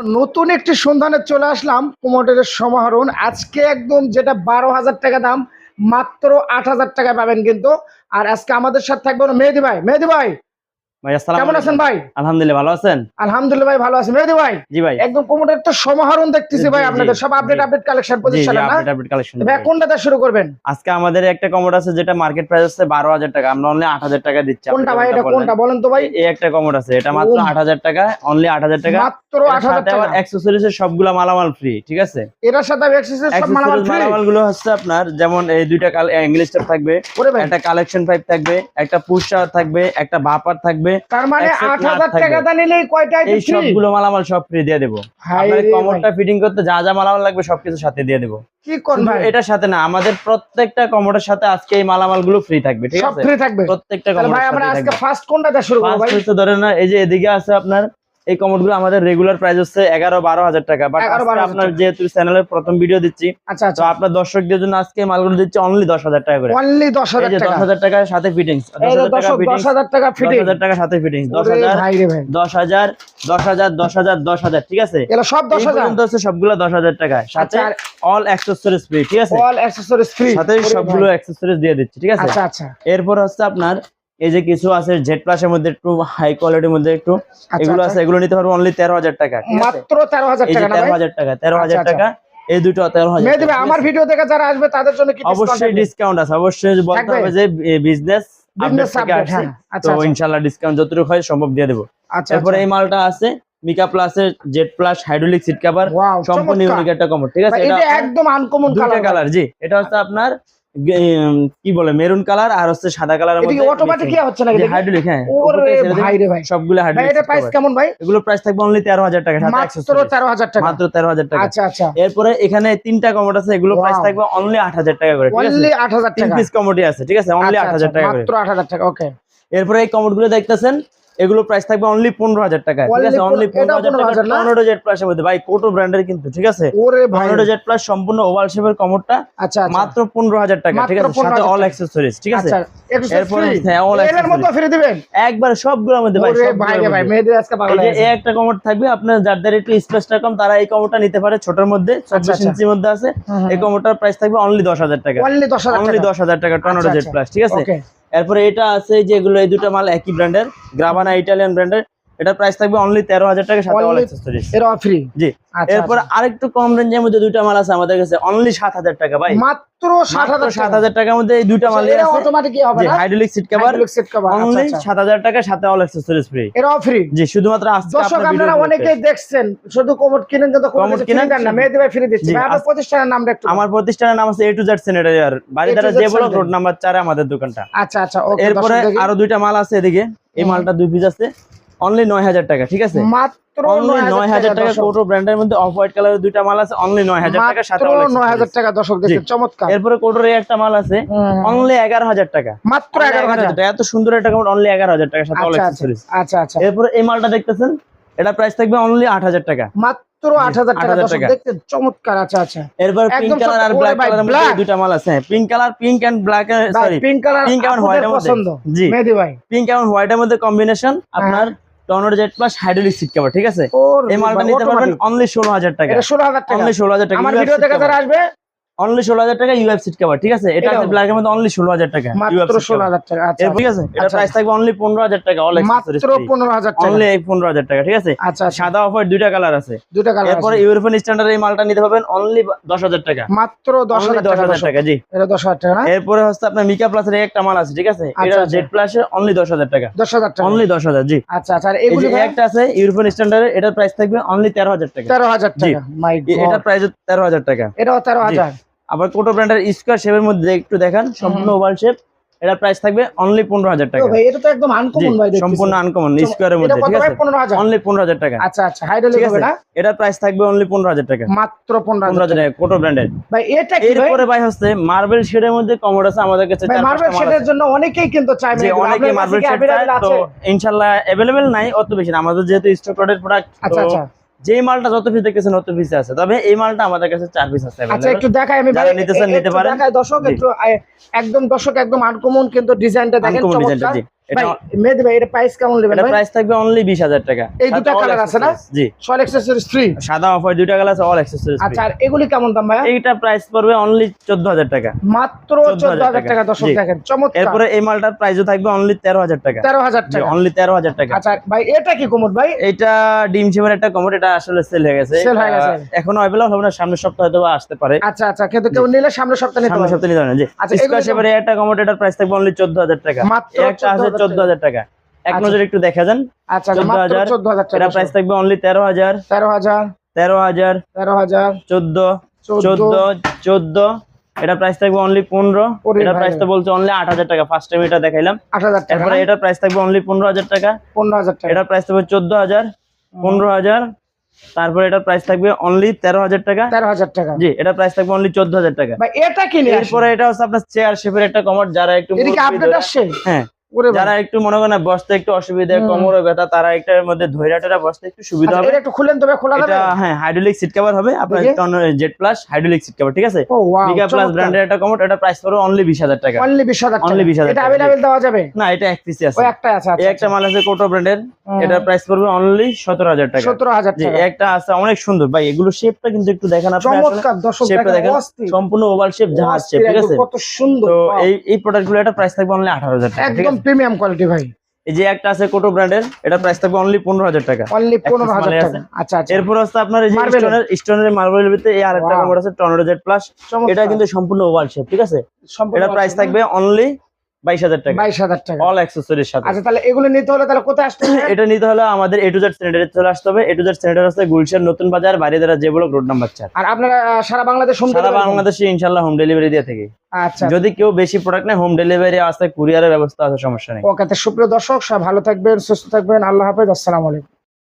নতুন একটি সন্ধানে চলে আসলাম কুমোটের সমাহরণ। আজকে একদম যেটা বারো হাজার টাকা দাম, মাত্র আট হাজার টাকায় পাবেন কিন্তু। আর আজকে আমাদের সাথে থাকবেন মেহেদি ভাই। মেহেদি ভাই ভাই আসসালামু কেমন আছেন ভাই? আলহামদুলিল্লাহ ভালো আছেন? আলহামদুলিল্লাহ ভাই ভালো আছি। মেহেদি ভাই জি ভাই। একদম কুমোটের তো সমাহরণ দেখতেছি ভাই আপনাদের। সব আপডেট আপডেট কালেকশন জি জি পজিশন না? আপডেট আপডেট কালেকশন ভাই কোনটাতে শুরু করবেন? আজকে আমাদের একটা কমোড আছে যেটা মার্কেট প্রাইস আছে বারো হাজার টাকা। আমরা অনলি আট হাজার টাকা দিচ্ছি। কোনটা ভাই এটা কোনটা বলেন তো ভাই? এই একটা কমোড আছে। এটা মাত্র ও। আট হাজার টাকা। অনলি আট হাজার টাকা। মাত্র আট হাজার টাকা। অ্যাক্সেসরিজ এর সবগুলা মালামাল ফ্রি ঠিক আছে? এটার সাথে এক্সেসরিজ সব মালামাল ফ্রি মালামালগুলো হচ্ছে আপনার যেমন এই দুইটা ইংলিশ স্টেপ থাকবে একটা কালেকশন পাইপ থাকবে একটা থাকবে একটা ভাপার থাকবে তার মানে Access আট nut হাজার থাকবে। টাকা দা নিলেই কয়টা এই সবগুলো মালামাল সব ফ্রি দিয়ে দেবো। আপনার কমরটা ফিটিং করতে যা যা মালামাল লাগবে সবকিছু সাথে দিয়ে দেবো। কি এটার সাথে না আমাদের প্রত্যেকটা কমরের সাথে আজকে এই মালামালগুলো ফ্রি থাকবে ঠিক সব ফ্রি থাকবে। প্রত্যেকটা তাহলে ভাই আমরা আজকে ফার্স্ট কোনটা দিয়ে শুরু করব ভাই? ফার্স্ট ধরেন না এই যে এদিকে আছে আপনার এই কমোডগুলো আমাদের রেগুলার প্রাইস হচ্ছে এগারো বারো হাজার টাকা। বাট 11, 12,000 আপনার যেহেতু চ্যানেলের প্রথম ভিডিও দিচ্ছি আচ্ছা তো আচ্ছা আপনার দর্শকদের জন্য আজকে মালগুলো দিচ্ছি অনলি দশ হাজার টাকা করে। অনলি দশ হাজার দশ হাজার টাকার সাথে ফিটিংস দশ হাজার টাকা ফিটিং সাথে ফিটিংস দশ হাজার দশ হাজার দশ হাজার দশ হাজার দশ হাজার ঠিক আছে? সব দশ হাজার। সবগুলো দশ হাজার টাকা সাথে আচ্ছা, অল অ্যাক্সেসরিজ ফ্রি ঠিক আছে? অল অ্যাকসেসরিজ ফ্রি সাথে সবগুলো অ্যাক্সেসরিজ দিয়ে দিচ্ছি ঠিক আছে? আচ্ছা আচ্ছা। এরপর হচ্ছে আপনার এই যে কিছু আছে জেড প্লাসের মধ্যে একটু হাই কোয়ালিটির মধ্যে একটু আচ্ছা, এগুলো আছে আচ্ছা। এগুলো নিতে পারব অনলি তেরো হাজার টাকা মাত্র তেরো হাজার টাকা তেরো হাজার টাকা তেরো হাজার আচ্ছা, টাকা। এই দুটো তেরো হাজার আমার ভিডিও দেখে যারা আসবে তাদের জন্য অবশ্যই ডিসকাউন্ট আছে অবশ্যই বলতে হবে যে বিজনেস হ্যাঁ। তো ইনশাল্লাহ ডিসকাউন্ট যতটুকু হয় সম্ভব দিয়ে দেবো। এরপরে এই মালটা আছে মিকা প্লাসের Z plus hydraulic seat cover সম্পূর্ণ ইউনিক একটা কমর ঠিক আছে? এটা একদম আনকমন কালার জি। এটা হচ্ছে আপনার কি বলে মেরুন কালার আর হচ্ছে সাদা কালার অটোমেটিক কি হচ্ছে নাকি? হাইড্রোলিক হ্যাঁ ওরে ভাই রে ভাই। সবগুলো হাইড্রোলিক এটা প্রাইস কেমন ভাই? এগুলো প্রাইস থাকবে অনলি তেরো হাজার টাকা মাত্র accessories। তেরো হাজার টাকা। মাত্র তেরো হাজার টাকা। আচ্ছা আচ্ছা। এরপরে এখানে তিনটা কমোড আছে এগুলো প্রাইস থাকবে অনলি আট হাজার টাকা করে ঠিক আছে? অনলি আট হাজার তিন টাকা। পিস কমোডি আছে ঠিক আছে? অনলি আচ্ছা, আট হাজার আচ্ছা, টাকা করে। মাত্র আট হাজার টাকা ওকে এরপরে এই কমোডগুলো দেখতেছেন এগুলো প্রাইস থাকবে অনলি পনেরো হাজার টাকা ঠিক আছে? অনলি পনেরো- পনেরো হাজার টাকা 15,000 না? টর্নেডো জেট প্লাসের মধ্যে। ভাই কোটো ব্র্যান্ডের কিন্তু ঠিক আছে? টর্নেডো জেট প্লাস সম্পূর্ণ ওভাল শেপের কমোডটা আচ্ছা আচ্ছা। মাত্র পনেরো হাজার টাকা ঠিক আছে? সাথে অল। অ্যাক্সেসরিজ ঠিক আছে? আচ্ছা এরপরে হ্যাঁ, দিবেন? একবার সবগুলোর মধ্যে ভাই। মেয়েদের আজকে এই। একটা থাকবে আপনার যাদের একটু স্পেসটা কম তারা এই নিতে পারে ছোটর মধ্যে চব্বিশ আচ্ছা। ইঞ্চির মধ্যে আছে। এই প্রাইস থাকবে অনলি দশ হাজার টাকা। অনলি দশ হাজার টাকা। প্লাস ঠিক আছে? এরপরে এটা আছে যেগুলো এই দুটো মাল একই ব্র্যান্ডের গ্রাভানা ইটালিয়ান ব্র্যান্ডের এটার প্রাইস থাকবে অনলি তেরো হাজার টাকা সাথে অল অ্যাক্সেসরিজ এর ফ্রি জি। আচ্ছা এরপর আরেকটু কম রেঞ্জের মধ্যে দুইটা মাল আছে আমাদের কাছে অনলি সাত হাজার টাকা ভাই। মাত্র মাত্র হাজার সাত হাজার টাকার মধ্যে এই দুইটা মাল এরা অটোমেটিক কি হবে না? হাইড্রোলিক সিট কভার cover, আচ্ছা, অনলি আচ্ছা। সাত হাজার টাকা সাথে অল অ্যাক্সেসরিজ ফ্রি এরাও ফ্রি জি শুধুমাত্র আজকে দর্শক আপনারা অনেকেই দেখছেন শুধু কোমর কিনেন কিন্তু কোমর কিনেন, না। মেয়েদের ফ্রি দিচ্ছি। ভাই আপনার প্রতিষ্ঠানের নামটা একটু আমার প্রতিষ্ঠানের নাম আছে এ টু জেড স্যানিটারিয়ার বাড়িদারা যে বলো রোড নাম্বার চারে আমাদের দোকানটা। আচ্ছা আচ্ছা ওকে এরপরে আরও দুইটা মাল আছে এদিকে। এই মালটা দুই পিস আছে। অনলি নয় হাজার টাকা ঠিক আছে? মাত্র নয় হাজার টাকা। কোটো ব্র্যান্ডের মধ্যে অফ হোয়াইট কালারের দুইটা মাল আছে অনলি নয় হাজার টাকা সাথে মাত্র all accessories। নয় হাজার টাকা দর্শক দেখেন চমৎকার। এরপরে কোটোর একটা মাল আছে অনলি এগারো হাজার টাকা। মাত্র এগারো হাজার টাকা এত সুন্দর একটা অনলি এগারো হাজার টাকা সাথে আচ্ছা আচ্ছা আচ্ছা এরপরে এই মালটা দেখতেছেন এটা প্রাইস থাকবে অনলি আট হাজার টাকা। মাত্র আট হাজার টাকা 8,000 দর্শক টাকা। চমৎকার আচ্ছা আচ্ছা। এরপর পিঙ্ক কালার আর ব্ল্যাক black। দুইটা মাল আছে। Pink colour pink and black sorry pink colour pink and white পছন্দ। জি। মেহেদি ভাই। পিঙ্ক হোয়াইট মধ্যে কম্বিনেশন আপনার tornado plus hydraulic seat cover ঠিক আছে? এই মালটা নিতে পারবেন অনলি ষোলো হাজার টাকা। এটা ষোলো হাজার টাকা। অনলি ষোলো হাজার টাকা। আমার ভিডিও দেখে যারা আসবে অনলি ষোলো হাজার টাকা ইউএফ সিট কভার ঠিক আছে? এটা? আছে ব্ল্যাক এর মধ্যে অনলি ষোলো হাজার টাকা মাত্র আচ্ছা। ঠিক আছে? এটা আচ্ছা। প্রাইস থাকবে অনলি পনেরো হাজার টাকা অল মাত্র টাকা। অনলি পনেরো হাজার টাকা ঠিক আছে? আচ্ছা আচ্ছা। সাদা অফার দুইটা কালার আছে। দুটা কালার এরপরে ইউরোপিয়ান স্ট্যান্ডার্ড এই মালটা নিতে পারবেন অনলি দশ হাজার টাকা। মাত্র দশ Only হাজার দশ টাকা হাজার। টাকা জি। এটা দশ হাজার টাকা না? এরপরে হচ্ছে আপনার মিকা প্লাসের একটা মাল আছে ঠিক আছে? আচ্ছা, এটা আচ্ছা। জেড প্লাসের অনলি দশ হাজার টাকা। দশ হাজার টাকা। অনলি দশ হাজার জি। আচ্ছা আচ্ছা আর এগুলি একটা আছে ইউরোপিয়ান স্ট্যান্ডার্ডের এটার প্রাইস থাকবে অনলি তেরো হাজার টাকা। তেরো হাজার জি। টাকা মাই এ- এটা প্রাইস তেরো হাজার টাকা। এটাও তেরো হাজার। আবার কোটো ব্র্যান্ডের স্কোয়ার শেপের মধ্যে একটু দেখান সম্পূর্ণ ওভাল শেপ এটার প্রাইস থাকবে অনলি পনেরো হাজার টাকা। ভাই এটা তো একদম আনকমন ভাই। সম্পূর্ণ আনকমন স্কোয়ারের মধ্যে ঠিক আছে? অনলি পনেরো হাজার টাকা। আচ্ছা আচ্ছা হাইড্রোলিক হবে না? এটার প্রাইস থাকবে অনলি পনেরো হাজার টাকা। মাত্র পনেরো হাজার টাকা। কোটো ব্র্যান্ডের ভাই এটা কি এরপরে ভাই হচ্ছে মার্বেল শেডের মধ্যে কমোড আছে আমাদের কাছে মার্বেল শেডের জন্য অনেকেই কিন্তু চাই যে। অনেকে মার্বেল শেড available তো আছে? ইনশাল্লাহ অ্যাভেলেবেল নাই অত বেশি না। আমাদের যেহেতু স্টক রডের প্রোডাক্ট আচ্ছা আচ্ছা। যে মালটা যত পিস দেখতেছেন অত পিস আছে তবে এই মালটা আমাদের কাছে চার পিস আছে আচ্ছা একটু দেখাই আমি যারা নিতে চান নিতে পারেন। দেখাই দর্শক একটু একদম দর্শক একদম আনকমন কিন্তু ডিজাইনটা দেখেন চমৎকার। এটা মেহেদি ভাই এটা প্রাইস কেমন নেবেন এটা প্রাইস থাকবে অনলি বিশ হাজার টাকা। এই দুটা সাথে আছে না? জি। সল এক্সেসরিজ ফ্রি সাদা অফার দুইটা কালার আছে অল অ্যাক্সেসরিজ আচ্ছা আর এগুলি কেমন দাম ভাইয়া? এইটা প্রাইস পড়বে অনলি চোদ্দ হাজার টাকা। মাত্র 14,000 টাকা। দর্শক দেখেন চমৎকার। এরপরে এই মালটার প্রাইসও থাকবে অনলি তেরো হাজার টাকা। তেরো হাজার টাকা। অনলি তেরো হাজার টাকা। আচ্ছা ভাই এটা কি ভাই? এইটা ডিম একটা কমোড এটা আসলে সেল হয়ে গেছে। হয়ে অ্যাভেলেবল হবে না সামনের সপ্তাহে হয়তো আসতে পারে। আচ্ছা আচ্ছা কিন্তু কেউ নিলে সামনের সপ্তাহে নিতে সামনের পারবে। সপ্তাহে নিতে হবে জি। আচ্ছা, একটা কমোড এটার প্রাইস থাকবে অনলি চোদ্দ হাজার টাকা। মাত্র 14,000 চোদ্দ হাজার টাকা। এক আচ্ছা। নজর একটু দেখা যান। আচ্ছা মাত্র 14,000 চোদ্দ হাজার এটা প্রাইস থাকবে অনলি তেরো হাজার। তেরো হাজার। তেরো হাজার। তেরো হাজার। চোদ্দ। চোদ্দ। চোদ্দ এটা প্রাইস থাকবে অনলি পনেরো। এটা প্রাইস তো বলছে অনলি আট হাজার টাকা। ফার্স্ট টাইম এটা দেখাইলাম। আট হাজার টাকা এরপরে এটার প্রাইস থাকবে অনলি পনেরো হাজার টাকা। পনেরো হাজার টাকা। এটার প্রাইস থাকবে চোদ্দ হাজার পনেরো হাজার। তারপরে এটার প্রাইস থাকবে অনলি তেরো হাজার টাকা। তেরো হাজার টাকা। জি এটার প্রাইস থাকবে অনলি চোদ্দ হাজার টাকা। ভাই এটা কি নিয়ে আসেন? এরপরে এটা হচ্ছে আপনার চেয়ার শেপের একটা কমোড যারা একটু এটা হ্যাঁ। যারা একটু মনে করেন বসতে একটু অসুবিধা। কোমরে ব্যথা তারা একটার মধ্যে ধৈরা টেরা বসতে একটু সুবিধা আচ্ছা, হবে। এটা একটু খুলেন তবে খোলা যাবে? এটা হ্যাঁ হাইড্রোলিক সিট কভার হবে। আপনার দেখি। Jet plus hydraulic seat cover ঠিক আছে? ও মিগা প্লাস ব্র্যান্ডের একটা কমোড এটা প্রাইস পড়বে অনলি বিশ হাজার টাকা। অনলি বিশ হাজার Only 20,000 এটা টাকা, অ্যাভেলেবেল দেওয়া যাবে? না এটা এক পিসি আছে। ওই একটা আছে এই আচ্ছা। একটা মাল আছে কোটো ব্র্যান্ডের। এটার প্রাইস পড়বে অনলি সতেরো হাজার টাকা। সতেরো হাজার জি টাকা। একটা আছে অনেক সুন্দর। ভাই এগুলো শেপটা কিন্তু একটু দেখেন আপনি আসলে। চমৎকার দর্শক দেখেন সম্পূর্ণ ওভাল শেপ জাহাজ শেপ ঠিক আছে? কত সুন্দর তো এই এই প্রোডাক্টগুলো এটা প্রাইস থাকবে অনলি আঠারো হাজার টাকা একদম প্রিমিয়াম কোয়ালিটি ভাই। এই যে একটা আছে কোটো ব্র্যান্ডের এটা প্রাইস থাকবে অনলি পনেরো হাজার টাকা। অনলি পনেরো হাজার মালে টাকা। আচ্ছা আচ্ছা। এরপর আছে আপনার এই যে স্টোনের স্টোনের মার্বেলের ভিতরে এই আরেকটা. কমোড আছে টর্নেডো জেড প্লাস এটা কিন্তু সম্পূর্ণ ওভাল শেপ ঠিক আছে? এটা প্রাইস থাকবে অনলি বাইশ হাজার টাকা। বাইশ হাজার টাকা। অল অ্যাক্সেসরির সাথে। আচ্ছা তাহলে এগুলো নিতে হলে তাহলে কোথায় আসতে হবে? এটা নিতে হলে আমাদের এ টু জেড সেন্টারে চলে আসতে হবে। এ টু জেড সেন্টার আছে গুলশান নতুন বাজার বাড়িদারা যে ব্লক রোড নাম্বার আর আপনারা সারা বাংলাদেশ সারা হোম ডেলিভারি দিয়ে থাকি। আচ্ছা। যদি কেউ বেশি প্রোডাক্ট নেয় হোম ডেলিভারি আসতে কুরিয়ারের ব্যবস্থা আছে সমস্যা নেই। ওকে তো সুপ্রিয় দর্শক সব ভালো থাকবেন সুস্থ থাকবেন। আল্লাহ হাফেজ আসসালামু আলাইকুম।